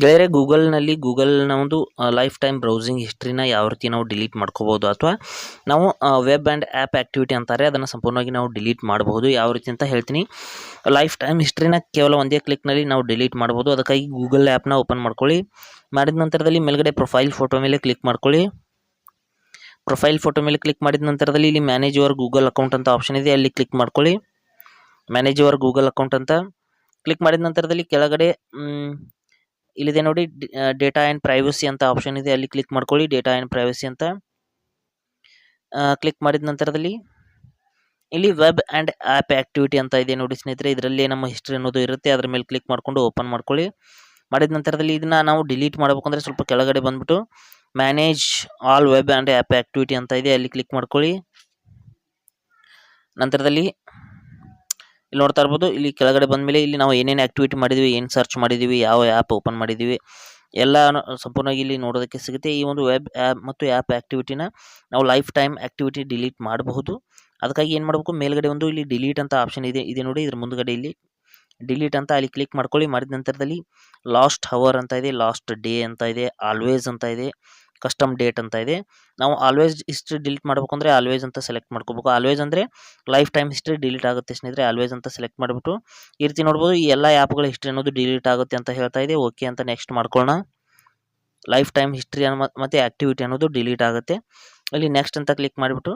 ಗೆಳೆಯರೆ, ಗೂಗಲ್ನಲ್ಲಿ ಗೂಗಲ್ನ ಒಂದು ಲೈಫ್ ಟೈಮ್ ಬ್ರೌಸಿಂಗ್ ಹಿಸ್ಟ್ರಿನ ಯಾವ ರೀತಿ ನಾವು ಡಿಲೀಟ್ ಮಾಡ್ಕೋಬೋದು ಅಥವಾ ನಾವು ವೆಬ್ ಆ್ಯಂಡ್ ಆ್ಯಪ್ ಆ್ಯಕ್ಟಿವಿಟಿ ಅಂತಾರೆ, ಅದನ್ನು ಸಂಪೂರ್ಣವಾಗಿ ನಾವು ಡಿಲೀಟ್ ಮಾಡಬಹುದು ಯಾವ ರೀತಿ ಅಂತ ಹೇಳ್ತೀನಿ. ಲೈಫ್ ಟೈಮ್ ಹಿಸ್ಟ್ರಿನ ಕೇವಲ ಒಂದೇ ಕ್ಲಿಕ್ನಲ್ಲಿ ನಾವು ಡಿಲೀಟ್ ಮಾಡ್ಬೋದು. ಅದಕ್ಕಾಗಿ ಗೂಗಲ್ ಆ್ಯಪ್ನ ಓಪನ್ ಮಾಡ್ಕೊಳ್ಳಿ. ಮಾಡಿದ ನಂತರದಲ್ಲಿ ಮೇಲ್ಗಡೆ ಪ್ರೊಫೈಲ್ ಫೋಟೋ ಮೇಲೆ ಕ್ಲಿಕ್ ಮಾಡ್ಕೊಳ್ಳಿ. ಪ್ರೊಫೈಲ್ ಫೋಟೋ ಮೇಲೆ ಕ್ಲಿಕ್ ಮಾಡಿದ ನಂತರದಲ್ಲಿ ಇಲ್ಲಿ ಮ್ಯಾನೇಜ್ ಯುವರ್ ಗೂಗಲ್ ಅಕೌಂಟ್ ಅಂತ ಆಪ್ಷನ್ ಇದೆ. ಅಲ್ಲಿ ಕ್ಲಿಕ್ ಮಾಡ್ಕೊಳ್ಳಿ. ಮ್ಯಾನೇಜ್ ಯುವರ್ ಗೂಗಲ್ ಅಕೌಂಟ್ ಅಂತ. ಕ್ಲಿಕ್ ಮಾಡಿದ ನಂತರದಲ್ಲಿ ಕೆಳಗಡೆ ಇಲ್ಲಿದೆ ನೋಡಿ ಡೇಟಾ ಆ್ಯಂಡ್ ಪ್ರೈವಸಿ ಅಂತ ಆಪ್ಷನ್ ಇದೆ. ಅಲ್ಲಿ ಕ್ಲಿಕ್ ಮಾಡ್ಕೊಳ್ಳಿ ಡೇಟಾ ಆ್ಯಂಡ್ ಪ್ರೈವಸಿ ಅಂತ. ಕ್ಲಿಕ್ ಮಾಡಿದ ನಂತರದಲ್ಲಿ ಇಲ್ಲಿ ವೆಬ್ ಆ್ಯಂಡ್ ಆ್ಯಪ್ ಆ್ಯಕ್ಟಿವಿಟಿ ಅಂತ ಇದೆ ನೋಡಿ ಸ್ನೇಹಿತರೆ. ಇದರಲ್ಲಿ ನಮ್ಮ ಹಿಸ್ಟ್ರಿ ಅನ್ನೋದು ಇರುತ್ತೆ. ಅದರ ಮೇಲೆ ಕ್ಲಿಕ್ ಮಾಡಿಕೊಂಡು ಓಪನ್ ಮಾಡ್ಕೊಳ್ಳಿ. ಮಾಡಿದ ನಂತರದಲ್ಲಿ ಇದನ್ನ ನಾವು ಡಿಲೀಟ್ ಮಾಡಬೇಕಂದ್ರೆ ಸ್ವಲ್ಪ ಕೆಳಗಡೆ ಬಂದ್ಬಿಟ್ಟು manage all web and app activity ಅಂತ ಇದೆ. ಅಲ್ಲಿ ಕ್ಲಿಕ್ ಮಾಡ್ಕೊಳ್ಳಿ. ನಂತರದಲ್ಲಿ ಇಲ್ಲಿ ನೋಡ್ತಾ ಇರ್ಬೋದು. ಇಲ್ಲಿ ಕೆಳಗಡೆ ಬಂದಮೇಲೆ ಇಲ್ಲಿ ನಾವು ಏನೇನು ಆಕ್ಟಿವಿಟಿ ಮಾಡಿದ್ವಿ, ಏನು ಸರ್ಚ್ ಮಾಡಿದ್ವಿ, ಯಾವ ಆ್ಯಪ್ ಓಪನ್ ಮಾಡಿದ್ವಿ ಎಲ್ಲ ಸಂಪೂರ್ಣವಾಗಿ ಇಲ್ಲಿ ನೋಡೋದಕ್ಕೆ ಸಿಗುತ್ತೆ. ಈ ಒಂದು ವೆಬ್ ಆ್ಯಪ್ ಮತ್ತು ಆ್ಯಪ್ ಆ್ಯಕ್ಟಿವಿಟಿನ ನಾವು ಲೈಫ್ ಟೈಮ್ ಆ್ಯಕ್ಟಿವಿಟಿ ಡಿಲೀಟ್ ಮಾಡಬಹುದು. ಅದಕ್ಕಾಗಿ ಏನು ಮಾಡಬೇಕು? ಮೇಲ್ಗಡೆ ಒಂದು ಇಲ್ಲಿ ಡಿಲೀಟ್ ಅಂತ ಆಪ್ಷನ್ ಇದೆ ಇದೆ ನೋಡಿ. ಇದ್ರ ಮುಂದ್ಗಡೆ ಇಲ್ಲಿ ಡಿಲೀಟ್ ಅಂತ ಅಲ್ಲಿ ಕ್ಲಿಕ್ ಮಾಡ್ಕೊಳ್ಳಿ. ಮಾಡಿದ ನಂತರದಲ್ಲಿ ಲಾಸ್ಟ್ ಹವರ್ ಅಂತ ಇದೆ ಲಾಸ್ಟ್ ಡೇ ಅಂತ ಇದೆ ಆಲ್ವೇಸ್ ಅಂತ ಇದೆ. ಕಸ್ಟಮ್ ಡೇಟ್ ಅಂತ ಇದೆ. ನಾವು ಆಲ್ವೇಸ್ ಹಿಸ್ಟ್ರಿ ಡಿಲೀಟ್ ಮಾಡಬೇಕು ಅಂದರೆ ಆಲ್ವೇಸ್ ಅಂತ ಸೆಲೆಕ್ಟ್ ಮಾಡ್ಕೋಬೇಕು. ಆಲ್ವೇಸ್ ಅಂದರೆ ಲೈಫ್ ಟೈಮ್ ಹಿಸ್ಟ್ರಿ ಡಿಲೀಟ್ ಆಗುತ್ತೆ ಸ್ನೇಹಿತರೆ ಆಲ್ವೇಸ್ ಅಂತ ಸೆಲೆಕ್ಟ್ ಮಾಡಿಬಿಟ್ಟು ಈ ರೀತಿ ನೋಡ್ಬೋದು ಈ ಎಲ್ಲ ಆ್ಯಪ್ಗಳ ಹಿಸ್ಟ್ರಿ ಅನ್ನೋದು ಡಿಲೀಟ್ ಆಗುತ್ತೆ ಅಂತ ಹೇಳ್ತಾ ಇದೆ. ಓಕೆ ಅಂತ ನೆಕ್ಸ್ಟ್ ಮಾಡ್ಕೊಳ್ಳೋಣ. ಲೈಫ್ ಟೈಮ್ ಹಿಸ್ಟ್ರಿ ಮತ್ತು ಆ್ಯಕ್ಟಿವಿಟಿ ಅನ್ನೋದು ಡಿಲೀಟ್ ಆಗುತ್ತೆ. ಇಲ್ಲಿ ನೆಕ್ಸ್ಟ್ ಅಂತ ಕ್ಲಿಕ್ ಮಾಡಿಬಿಟ್ಟು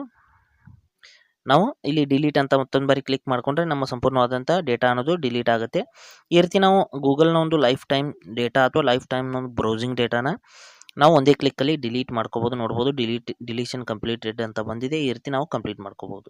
ನಾವು ಇಲ್ಲಿ ಡಿಲೀಟ್ ಅಂತ ಮತ್ತೊಂದು ಬಾರಿ ಕ್ಲಿಕ್ ಮಾಡಿಕೊಂಡ್ರೆ ನಮ್ಮ ಸಂಪೂರ್ಣವಾದಂಥ ಡೇಟಾ ಅನ್ನೋದು ಡಿಲೀಟ್ ಆಗುತ್ತೆ. ಈ ರೀತಿ ನಾವು ಗೂಗಲ್ನ ಒಂದು ಲೈಫ್ ಟೈಮ್ ಡೇಟಾ ಅಥವಾ ಲೈಫ್ ಟೈಮ್ನ ಒಂದು ಬ್ರೌಸಿಂಗ್ ಡೇಟಾನ ನಾವು ಒಂದೇ ಕ್ಲಿಕ್ಕಲ್ಲಿ ಡಿಲೀಟ್ ಮಾಡ್ಕೋಬೋದು, ನೋಡ್ಬೋದು ಡಿಲೀಟ್ ಡಿಲೀಷನ್ ಕಂಪ್ಲೀಟೆಡ್ ಅಂತ ಬಂದಿದೆ, ಈ ರೀತಿ ನಾವು ಕಂಪ್ಲೀಟ್ ಮಾಡ್ಕೋಬೋದು.